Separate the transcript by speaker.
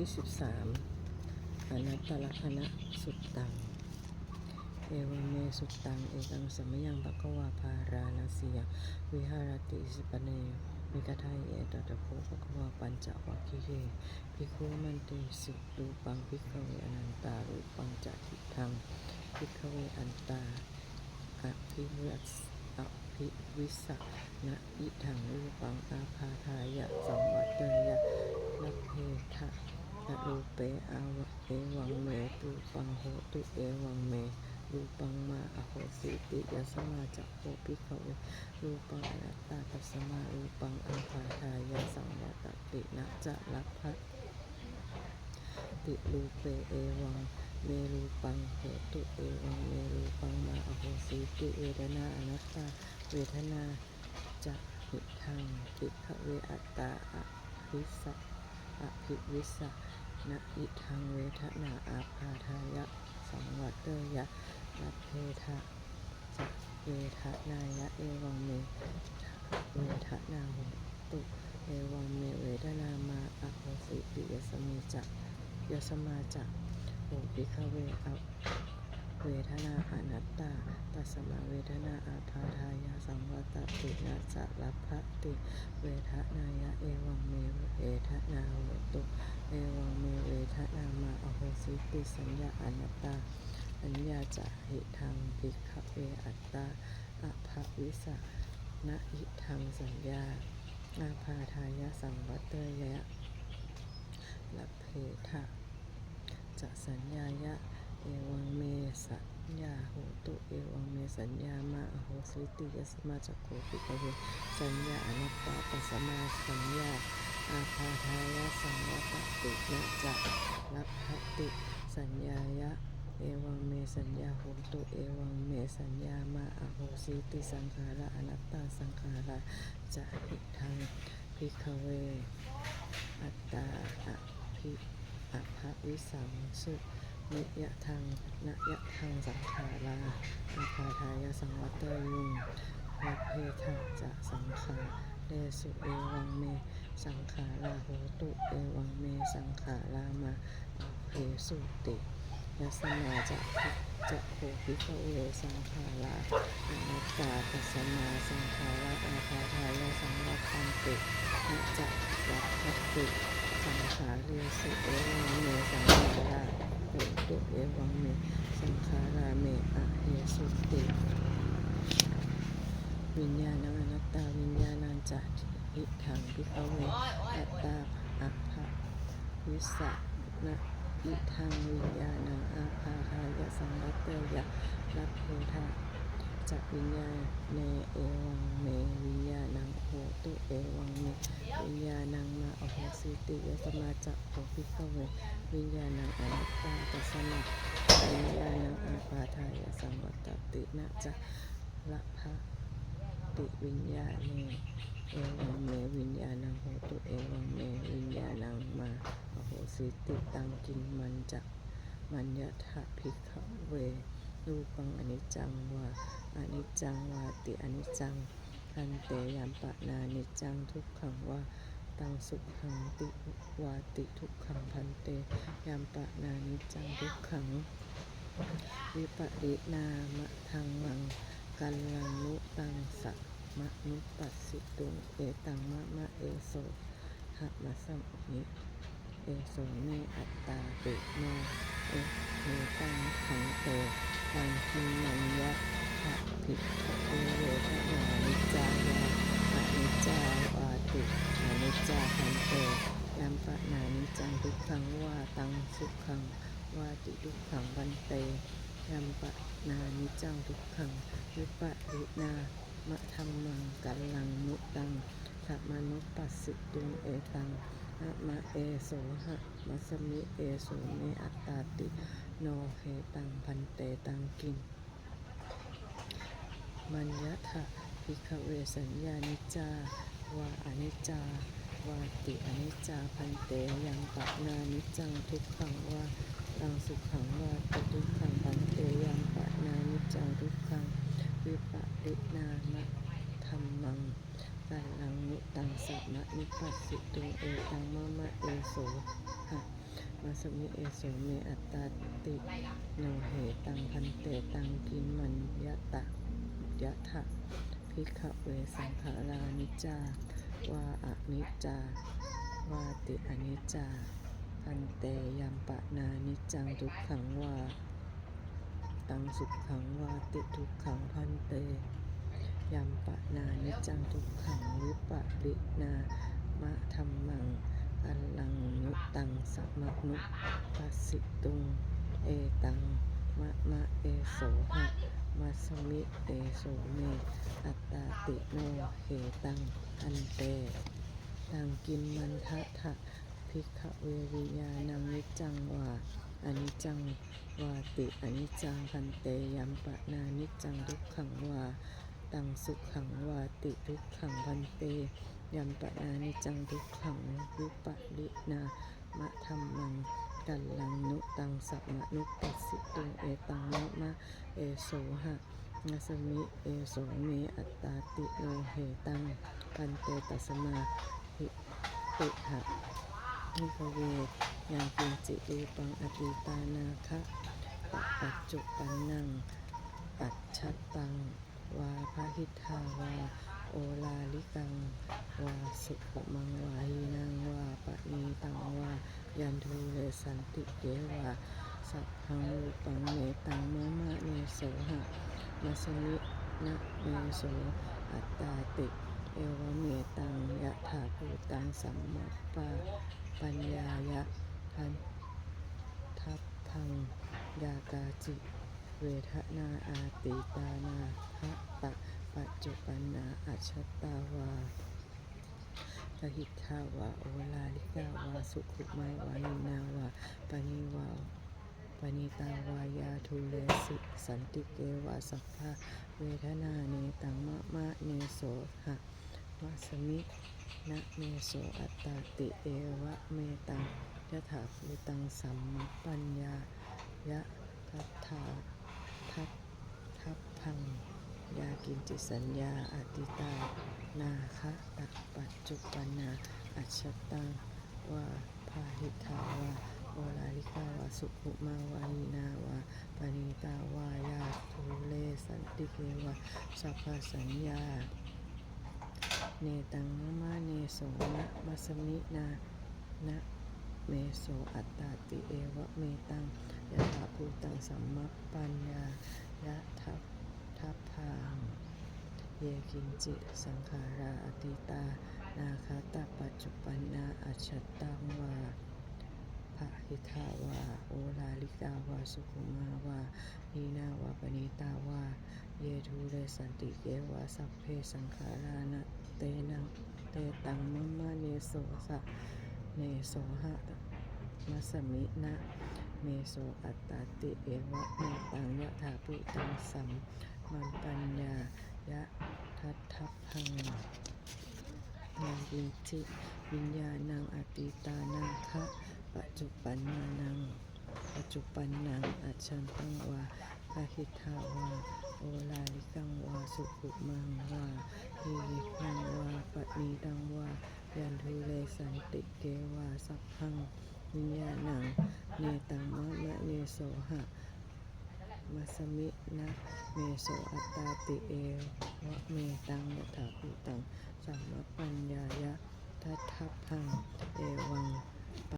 Speaker 1: ที่ 13อนัตตลกณะสุดตัง เอวเมสุตตัง เอกังสมยังภควาภาราณสียวิหารติสปเนมิกทายเอตตะโพภควาปัญจวัคคีเยภิกขุมันเตสุรูปังภิกขเวอนันตารูปังจะทิทังภิกขเวอันตาอภิวัสอภิวิสะนะอิทังรูปังอาภาทายะสังวัตเตยะนัพเพทะ นะรูเปอาเอวังเมรูปังโหตุเอวังเมรูปังมาอโหสิติยสมาจักโพภิกขเวรูปังอนัตตาตัสมารูปังอังคาทายะสังวัตตินะจะลัพพะติรูเปเอวังเมรูปังโหตุเอวังเมรูปังมาอโหสิติเวทนาอนัตตาเวทนาจะหิทังภิขเวอัตตาอภิสัพ อภิวิสนะอิทังเวทนาอาพาทายะสังวัตเตยะรัพเพทะจะเวทนายะเอวังเมเวทนาโหตุเอวังเมเวทนามาอโหสิปิยสมิจะยสมาจะโหปิคเวอ เวทนาอนัตตา ตัสมาเวทนาอาพาทายะสังวัตตินะจะรัพติ เวทนายะเอวังเมเวทนาโหตุ เอวังเมเวทนามาอโหสิติสัญญาอนัตตา อัญญาจะหิทังภิกขเวอัตตาอภวิสะนะหิทังสัญญา อาพาทายะสังวัตเตยะลัพเพทะจะสัญญายะ เอวังเมสัญญาโหตุเอวังเมสัญญามาโหสิติยสมาจักโขภิกเวสัญญาอนัตตาปัสมาสัญญาอาภาทายะสังวัตตินะจะรัพพติสัญญายะเอวังเมสัญญาโหตุเอวังเมสัญญามาอโหสิติสังขาระอนัตตาสังขาระจะหิทังพิกเว อัตตาอภิอภวิสังสุ นิยทังนยทังสังขาราอาภาทายสังวัตเตยุงวัเพทะจะสังขาเรสุเอวังเม สังขาราโหตุเอวังเม สังขารามาเพสุติยัสมาจะภิจะโหภิกขเวสังขาราอนัตตาปัสมาสังขาราอาภาทายสังวัตตันตินะจะวัฏฏติสังขาเรสุเอวังเม สังขารา เอวังเมสังขาราเมอะเฮสุติวิญญาณังอนัตตาวิญญาณังจะทิทังพิภเวอัตตาอัพะวิสะนะอิทังวิญญาณังอาภาทายะสังวัตเตยะรับโพทะ จักวิญญาเนเอวังเมวิญญาณังโหตุเอวังเมวิญญาณังมาอโหสิติยสมาจักโหพิภเววิญญาณังอนัตตาตัสมาวิญญาณังอาภาทายสังวัตตินะจะละภะติวิญญาเนเอวังเมวิญญาณังโหตุเอวังเมวิญญาณังมาอโหสิติตังกินมันจะมัญญทะภิกขเวรูปังอนิจจังว่า อนิจจังวาติอนิจจังพันเตยามปะนานิจจังทุกขังว่าตังสุขังติวาติทุกขังพันเตยามปะนานิจจังทุกขัง วิปริณามะทังมังกัลลังนุตังสะมะนุปัสสิตุงเอตังมะมะเอโสหะมะสัมนิเอโสเนอัตตาติโนเอเนตังขังโตตังคิมัญญะ ภิกขเอเวทนานิจายาอนิจาวาติอนิจจาขันโตยัมปะนานิจังทุกขังว่าตังสุขังวาติทุกขังวันเตยัมปะนานิจังทุกขังวิปะรินามะธรรมังกัลลังมุตังสัมมนุปัสสิตุงเอตังอะมะเอโสหะมัสมิเอโสเนอัตตาติ โนเหตังพันเตตังกิน มัญญะทะพิกเวสัญญานิจาวาอนิจจาวาติอนิจจาพันเตยังปะนานิจังทุกขังว่าตังสุขังวาติทุกขังปันเตยังปะนานิจังทุกขังวิปริณามะธรรมังกัลลังนิตังสัมมะนิปัสสิตุเอตังมะมะเอโสหะมาสมิเอโสเมอัตตาติโนเหตังพันเตตังกินมันยะตะ ยะทะพิกเวสังขารานิจจาวาอนิจจาวาติอนิจจาพันเตยัมปะนานิจจังทุกขังวาตังสุขขังวาติทุกขังพันเตยัมปะนานิจจังทุกขังวิปะรินามะธรรมังอัลลังนุตังสัมมนุปัสสิตุง เอตังมะมะเอโสหะ มัสมิเอโสเม อัตตาติโนเหตัง อันเต ตังกินมันทะทะพิกขเวริยานังนิจังวาอนิจังวาติอนิจังพันเตยัมปะนานิจังทุกขังวาตังสุขขังวาติทุกขังพันเตยัมปะนานิจังทุกขังวิปะรินามะธรรมัง กัลลังนุตังสัมมนุปัสสิตุงเอตังมะมะเอโสหะนัสมิเอโสเมอัตตาติโนเหตังพันเตตัสมาหิติหะนิพเวยังกิจิรูปังอติตานาคะปะปัจจุปันนัง ปัจฉัตตัง วาพระหิทธาวา โอลาลิกัง วาสุขมังวาหีนางวาปะนีตังวา ยันทูเลสันติเกวาสัพพังรูปังเมตังมะมะเนโสหะมัสมินะเมโสอัตตาติเอวเมตังยะถาภูตังสัมมาปาปัญญายะทันทัพพังยากาจิเวทนาอาติตานาคะปะปัจจุปนาอัจฉตาวา สหิทาวาโอลาลิกาวาสุขุมาวานินาวาปณิวาปณิตาวายาทุเลสิสันติเกวาสัพพะเวทนาเนตังมะมะเนโสหะวะสมินะเมโสอัตตาติเอวะเมตังยะถาภูตังสัมมปัญญายะทัตถาทัพทัพพังยากินจิสัญญาอติตา นาคะตัปัจจุปนาอัจฉตังวาพาหิทาวาโอลาลิกาวาสุขุมาวานีนาวาปณิตาวายาทุเลสันติเกวาสัพพสัญญา เนตังมะมะเนโสนะมัสมินานะเมโสอัตตาติเอวะเมตังยะถาภูตังสัมมัปปัญญายะทัพทัพพังเยกินจิ สังขาราอติตา นาคาตาปัจจุปันนาอัจฉตังวาภะหิทาวาโอลาลิกาวาสุขุมาวานีนาวาปณิตาวา เยทูเรสันติเกวาสัพเพสังขารานะเตนังเตตังมะมะเนโสสะเนโสหะมัสมินะเมโสอัตตติเอวะเมตังยะถาปุตังสัมมันปัญญา ยะทัตทัพังนาวินจิวิญญาณังอติตานังคะปัจจุปันนานังปัจจุปันนังอัจฉันตังวาพาหิทาวาโอลาลิกังวาสุขุมังวาหิริกังวาปะนีตังวายันทุเลสันติเกวาสัพพังวิญญาณังเนตังมะมะเนโสหะ มัสมินะเมโสอัตตาติเอวะเมตังยถาปิตังสัมมปัญญายะทัทพังเอวัง